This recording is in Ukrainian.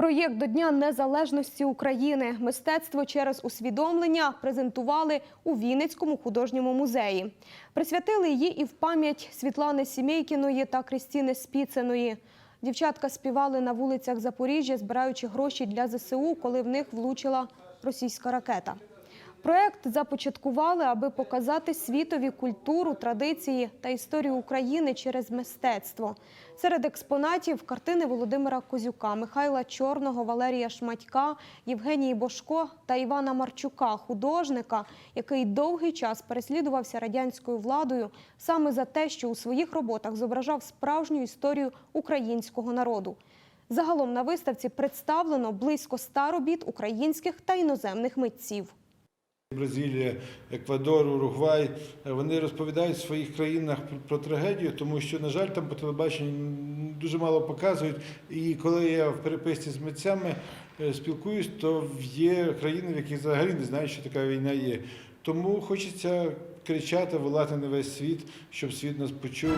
Проєкт до Дня Незалежності України мистецтво через усвідомлення презентували у Вінницькому художньому музеї. Присвятили її і в пам'ять Світлани Сімейкіної та Крістіни Спіценої. Дівчатка співали на вулицях Запоріжжя, збираючи гроші для ЗСУ, коли в них влучила російська ракета. Проект започаткували, аби показати світові культуру, традиції та історію України через мистецтво. Серед експонатів картини Володимира Козюка, Михайла Чорного, Валерія Шматька, Євгенії Бошко та Івана Марчука, художника, який довгий час переслідувався радянською владою саме за те, що у своїх роботах зображав справжню історію українського народу. Загалом на виставці представлено близько ста робіт українських та іноземних митців. Бразилія, Еквадор, Уругвай, вони розповідають в своїх країнах про- про трагедію, тому що, на жаль, там по телебаченню дуже мало показують. І коли я в переписці з митцями е, спілкуюсь, то є країни, в яких взагалі не знають, що така війна є. Тому хочеться кричати, волати на весь світ, щоб світ нас почув